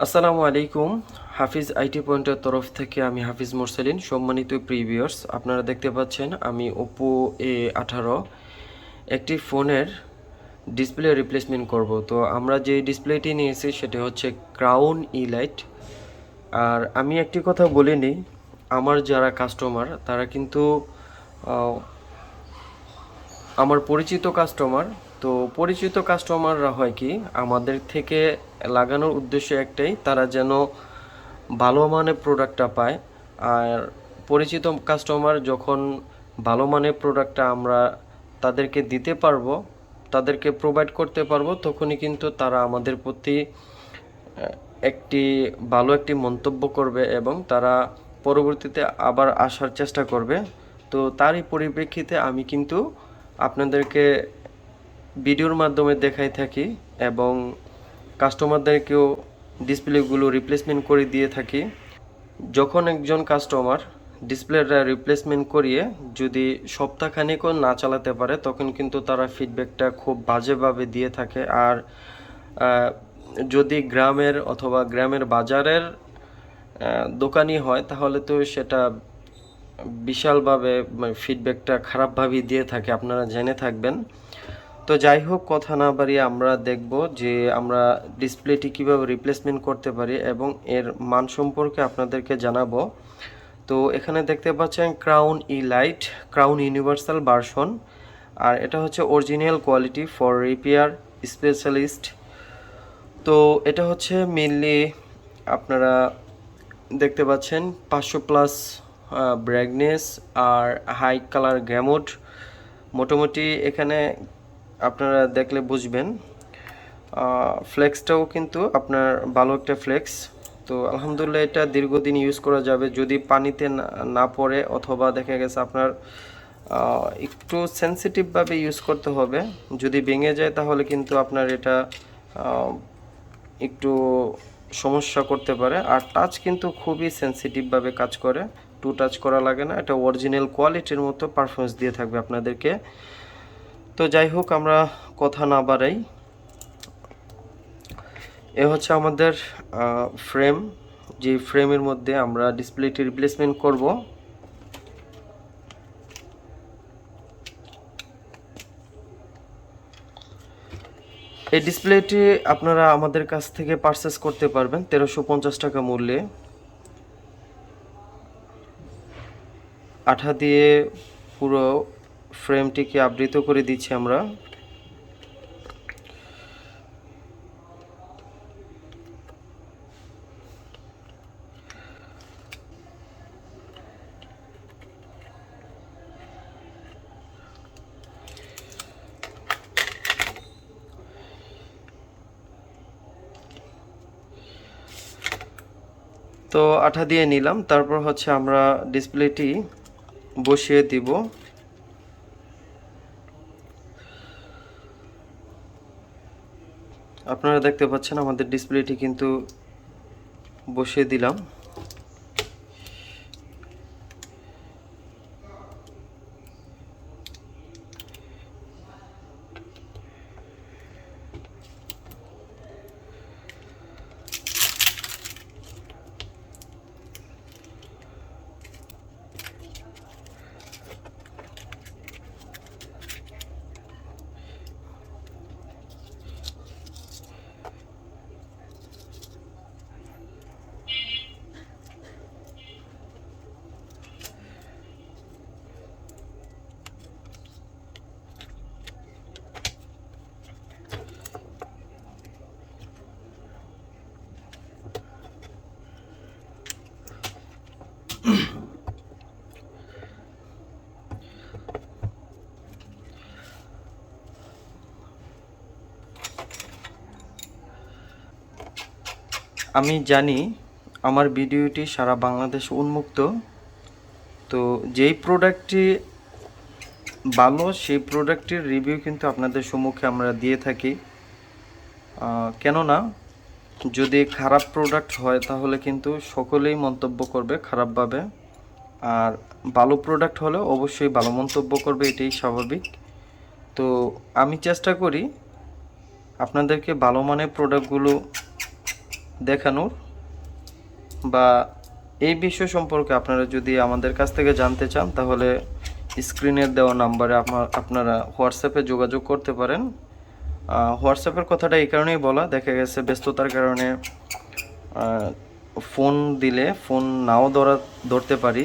আসসালামু আলাইকুম। হাফিজ আইটি পয়েন্টের তরফ থেকে আমি হাফিজ মোরসেলিন, সম্মানিত প্রিভিয়ার্স। আপনারা দেখতে পাচ্ছেন আমি ওপো এ আঠারো। একটি ফোনের ডিসপ্লে রিপ্লেসমেন্ট করব। তো আমরা যে ডিসপ্লেটি নিয়েছি সেটি হচ্ছে ক্রাউন ই লাইট আর আমি একটি কথা বলিনি, আমার যারা কাস্টমার তারা কিন্তু আমার পরিচিত কাস্টমার তো পরিচিত কাস্টমাররা হয় কি, আমাদের থেকে লাগানোর উদ্দেশ্য একটাই, তারা যেন ভালো মানের প্রোডাক্টটা পায়। আর পরিচিত কাস্টমার যখন ভালো মানের প্রোডাক্টটা আমরা তাদেরকে দিতে পারব, তাদেরকে প্রোভাইড করতে পারব, তখনই কিন্তু তারা আমাদের প্রতি একটি ভালো একটি মন্তব্য করবে এবং তারা পরবর্তীতে আবার আসার চেষ্টা করবে। তো তারই পরিপ্রেক্ষিতে আমি কিন্তু আপনাদেরকে ভিডিওর মাধ্যমে দেখাই থাকি এবং কাস্টমারদেরকেও ডিসপ্লেগুলো রিপ্লেসমেন্ট করে দিয়ে থাকি। যখন একজন কাস্টমার ডিসপ্লেটা রিপ্লেসমেন্ট করিয়ে যদি সপ্তাহখানেকও না চালাতে পারে, তখন কিন্তু তারা ফিডব্যাকটা খুব বাজেভাবে দিয়ে থাকে। আর যদি গ্রামের অথবা গ্রামের বাজারের দোকানি হয়, তাহলে তো সেটা বিশালভাবে ফিডব্যাকটা খারাপভাবেই দিয়ে থাকে। আপনারা জেনে থাকবেন। তো যাই হোক কথা না বাড়িয়ে আমরা দেখব যে আমরা ডিসপ্লেটি কীভাবে রিপ্লেসমেন্ট করতে পারি এবং এর মান সম্পর্কে আপনাদেরকে জানাব। তো এখানে দেখতে পাচ্ছেন crown E light crown universal version আর এটা হচ্ছে original quality for repair specialist তো এটা হচ্ছে মেনলি আপনারা দেখতে পাচ্ছেন পাঁচশো প্লাস ব্রাইটনেস আর হাই কালার গ্যামোড মোটামুটি এখানে আপনারা দেখলে বুঝবেন। ফ্লেক্সটাও কিন্তু আপনার ভালো একটা ফ্লেক্স। তো আলহামদুলিল্লাহ এটা দীর্ঘদিন ইউজ করা যাবে। যদি পানিতে না- পড়ে অথবা দেখা গেছে আপনার একটু সেন্সিটিভভাবে ইউজ করতে হবে। যদি ভেঙে যায় তাহলে কিন্তু আপনার এটা একটু সমস্যা করতে পারে। আর টাচ কিন্তু খুবই সেন্সিটিভভাবে কাজ করে। টু টাচ করা লাগে না। এটা অরিজিনাল কোয়ালিটির মতো পারফরমেন্স দিয়ে থাকবে আপনাদেরকে। তো যাই হোক, আমরা কথা না বাড়াই। এ হচ্ছে আমাদের ফ্রেম যে ফ্রেমের মধ্যে আমরা ডিসপ্লেটি রিপ্লেসমেন্ট করব। এই ডিসপ্লেটি আপনারা আমাদের কাছ থেকে পারচেস করতে পারবেন তেরোশো পঞ্চাশ টাকা মূল্যে। আঠা দিয়ে পুরো ফ্রেমটিকে আবৃত করে দিচ্ছি আমরা। তো আঠা দিয়ে নিলাম, তারপর হচ্ছে আমরা ডিসপ্লেটি বসিয়ে দিব। আপনারা দেখতে পাচ্ছেন আমাদের ডিসপ্লেটি কিন্তু বসিয়ে দিলাম। আমি জানি আমার ভিডিওটি সারা বাংলাদেশ উন্মুক্ত। তো যেই প্রোডাক্টটি ভালো, সেই প্রোডাক্টের রিভিউ কিন্তু আপনাদের সম্মুখে আমরা দিয়ে থাকি। কেননা যদি খারাপ প্রোডাক্ট হয়, তাহলে কিন্তু সকলেই মন্তব্য করবে খারাপভাবে। আর ভালো প্রোডাক্ট হলে অবশ্যই ভালো মন্তব্য করবে, এটাই স্বাভাবিক। তো আমি চেষ্টা করি আপনাদেরকে ভালো মানের প্রোডাক্টগুলো দেখানোর বা এই বিষয় সম্পর্কে আপনারা যদি আমাদের কাছ থেকে জানতে চান, তাহলে স্ক্রিনের দেওয়া নাম্বারে আপনার হোয়াটসঅ্যাপে যোগাযোগ করতে পারেন। হোয়াটসঅ্যাপের কথাটা এই কারণেই বলা, দেখা গেছে ব্যস্ততার কারণে ফোন দিলে, ফোন নাও ধরা, ধরতে পারি।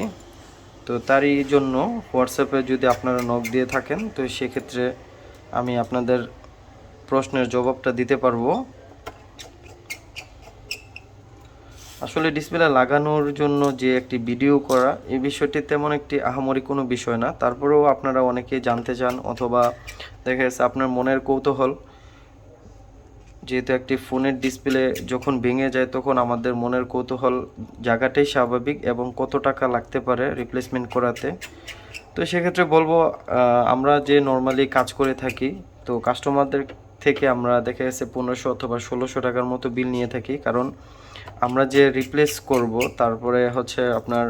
তো তারই জন্য হোয়াটসঅ্যাপে যদি আপনারা নক দিয়ে থাকেন, তো সেক্ষেত্রে আমি আপনাদের প্রশ্নের জবাবটা দিতে পারব। আসলে ডিসপ্লে লাগানোর জন্য যে একটি ভিডিও করা এই বিষয়টি তেমন একটি আহামরি কোনো বিষয় না। তারপরেও আপনারা অনেকেই জানতে চান অথবা দেখা যাচ্ছে আপনার মনের কৌতূহল। যেহেতু একটি ফোনের ডিসপ্লে যখন ভেঙে যায় তখন আমাদের মনের কৌতূহল জায়গাটাই স্বাভাবিক এবং কত টাকা লাগতে পারে রিপ্লেসমেন্ট করাতে। তো সেক্ষেত্রে বলব আমরা যে নর্মালি কাজ করে থাকি, তো কাস্টমারদের থেকে আমরা দেখা গেছে পনেরোশো অথবা ষোলোশো টাকার মতো বিল নিয়ে থাকি। কারণ আমরা যে রিপ্লেস করব, তারপরে হচ্ছে আপনার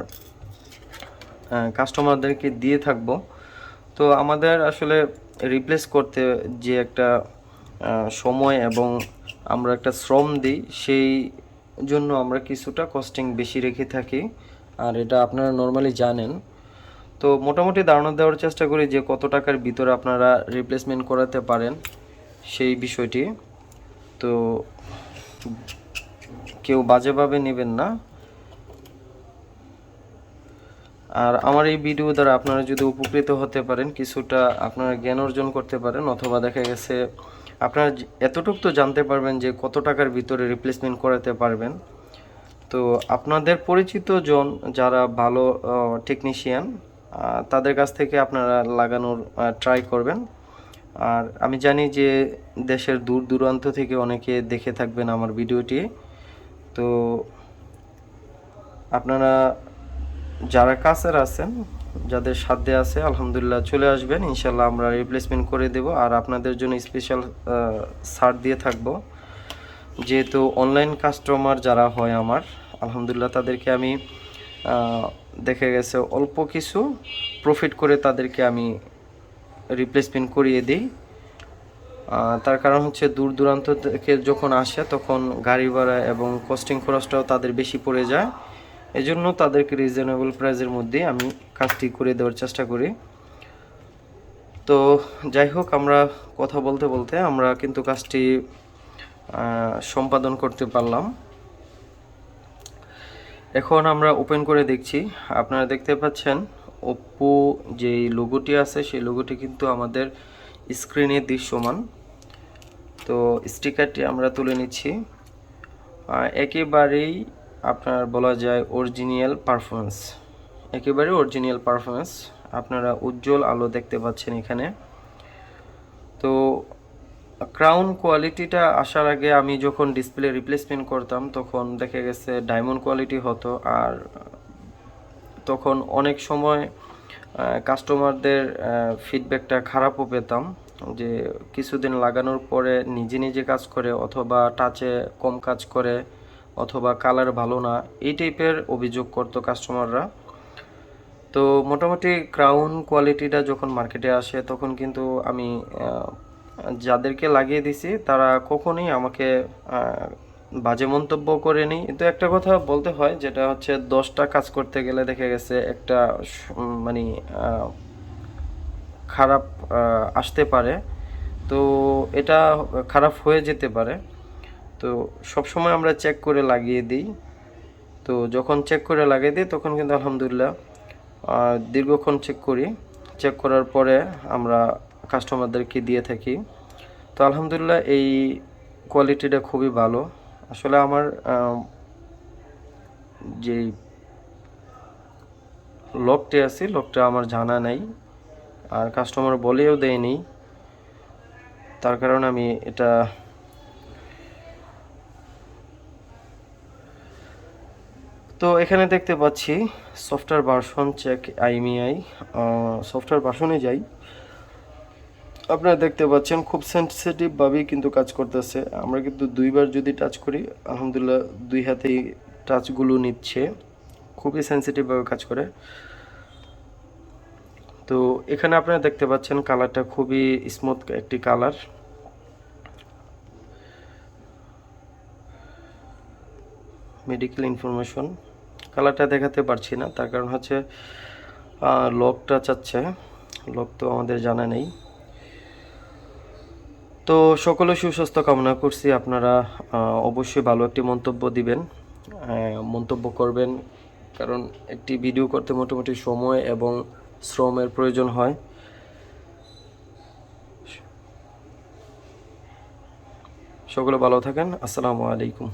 কাস্টমারদেরকে দিয়ে থাকব। তো আমাদের আসলে রিপ্লেস করতে যে একটা সময় এবং আমরা একটা শ্রম দিই, সেই জন্য আমরা কিছুটা কস্টিং বেশি রেখে থাকি। আর এটা আপনারা নর্মালি জানেন। তো মোটামুটি ধারণা দেওয়ার চেষ্টা করি যে কত টাকার ভিতরে আপনারা রিপ্লেসমেন্ট করাতে পারেন সেই বিষয়টি। তো কেউ বাজেভাবে নেবেন না। আর আমার এই ভিডিও দ্বারা আপনারা যদি উপকৃত হতে পারেন, কিছুটা আপনারা জ্ঞান অর্জন করতে পারেন, অথবা দেখা গেছে আপনারা এতটুকু তো জানতে পারবেন যে কত টাকার ভিতরে রিপ্লেসমেন্ট করাতে পারবেন। তো আপনাদের পরিচিত জন যারা ভালো টেকনিশিয়ান তাদের কাছ থেকে আপনারা লাগানোর ট্রাই করবেন। আর আমি জানি যে দেশের দূর দূরান্ত থেকে অনেকে দেখে থাকবেন আমার ভিডিওটি। তো আপনারা যারা কাছের আছেন, যাদের সাধ্যে আছে, আলহামদুলিল্লাহ চলে আসবেন। ইনশাল্লাহ আমরা রিপ্লেসমেন্ট করে দেব। আর আপনাদের জন্য স্পেশাল ছাড় দিয়ে থাকব। যেহেতু অনলাইন কাস্টমার যারা হয় আমার, আলহামদুলিল্লাহ তাদেরকে আমি দেখে গেছে অল্প কিছু। প্রফিট করে তাদেরকে আমি রিপ্লেসমেন্ট করিয়ে দিই। তার কারণ হচ্ছে দূর দূরান্ত থেকে যখন আসে, তখন গাড়ি ভাড়া এবং কস্টিং খরচটাও তাদের বেশি পড়ে যায়। এজন্য তাদেরকে রিজনেবল প্রাইসের মধ্যে আমি কাজটি করে দেওয়ার চেষ্টা করি। তো যাই হোক, আমরা কথা বলতে বলতে আমরা কিন্তু কাজটি সম্পাদন করতে পারলাম। এখন আমরা ওপেন করে দেখছি। আপনারা দেখতে পাচ্ছেন ওপ্পো যে লোগোটি আছে, সেই লোগোটি কিন্তু আমাদের স্ক্রিনে দৃশ্যমান। তো স্টিকারটি আমরা তুলে নিচ্ছি। একেবারেই আপনার বলা যায় অরিজিনাল পারফরমেন্স একেবারে অরিজিনাল পারফরমেন্স আপনারা উজ্জ্বল আলো দেখতে পাচ্ছেন এখানে। তো ক্রাউন কোয়ালিটিটা আসার আগে আমি যখন ডিসপ্লে রিপ্লেসমেন্ট করতাম, তখন দেখা গেছে ডায়মন্ড কোয়ালিটি হতো। আর তখন অনেক সময় কাস্টমারদের ফিডব্যাকটা খারাপও পেতাম। যে কিছুদিন লাগানোর পরে নিজে নিজে কাজ করে অথবা টাচে কম কাজ করে অথবা কালার ভালো না, এই টাইপের অভিযোগ করতো কাস্টমাররা তো মোটামুটি ক্রাউন কোয়ালিটিটা যখন মার্কেটে আসে, তখন কিন্তু আমি যাদেরকে লাগিয়ে দিছি, তারা কখনোই আমাকে বাজে মন্তব্য করেনি। কিন্তু একটা কথা বলতে হয়, যেটা হচ্ছে দশটা কাজ করতে গেলে দেখা গেছে একটা মানে খারাপ আসতে পারে। তো এটা খারাপ হয়ে যেতে পারে। তো সবসময় আমরা চেক করে লাগিয়ে দিই। তো যখন চেক করে লাগিয়ে দিই, তখন কিন্তু আলহামদুলিল্লাহ দীর্ঘক্ষণ চেক করি। চেক করার পরে আমরা কাস্টমারদেরকে দিয়ে থাকি। তো আলহামদুলিল্লাহ, এই কোয়ালিটিটা খুবই ভালো। আসলে আমার যে লকটি আছে, লকটা আমার জানা নাই। আর কাস্টমার বলেও দেয়নি। তার কারণে আমি এটা তো এখানে দেখতে পাচ্ছি software version check IMEI software ভার্সনে যাই। আপনারা দেখতে পাচ্ছেন, খুব সেন্সিটিভভাবেই কিন্তু কাজ করতেছে। আমরা কিন্তু দুইবার যদি টাচ করি, আলহামদুলিল্লাহ দুই হাতেই টাচগুলো নিচ্ছে। খুবই সেন্সিটিভভাবে কাজ করে। তো এখানে আপনারা দেখতে পাচ্ছেন কালারটা খুবই স্মুথ একটি কালার। মেডিকেল ইনফরমেশন কালারটা দেখাতে পারছি না, তার কারণ হচ্ছে লকটা চাচ্ছে। লক তো আমাদের জানা নেই। তো সকলে সুস্বাস্থ্য কামনা করছি, আপনারা অবশ্যই ভালো একটি মন্তব্য দিবেন মন্তব্য করবেন, কারণ একটি ভিডিও করতে মোটামুটি সময় এবং শ্রমের প্রয়োজন হয়। সকলে ভালো থাকেন। আসসালামু আলাইকুম।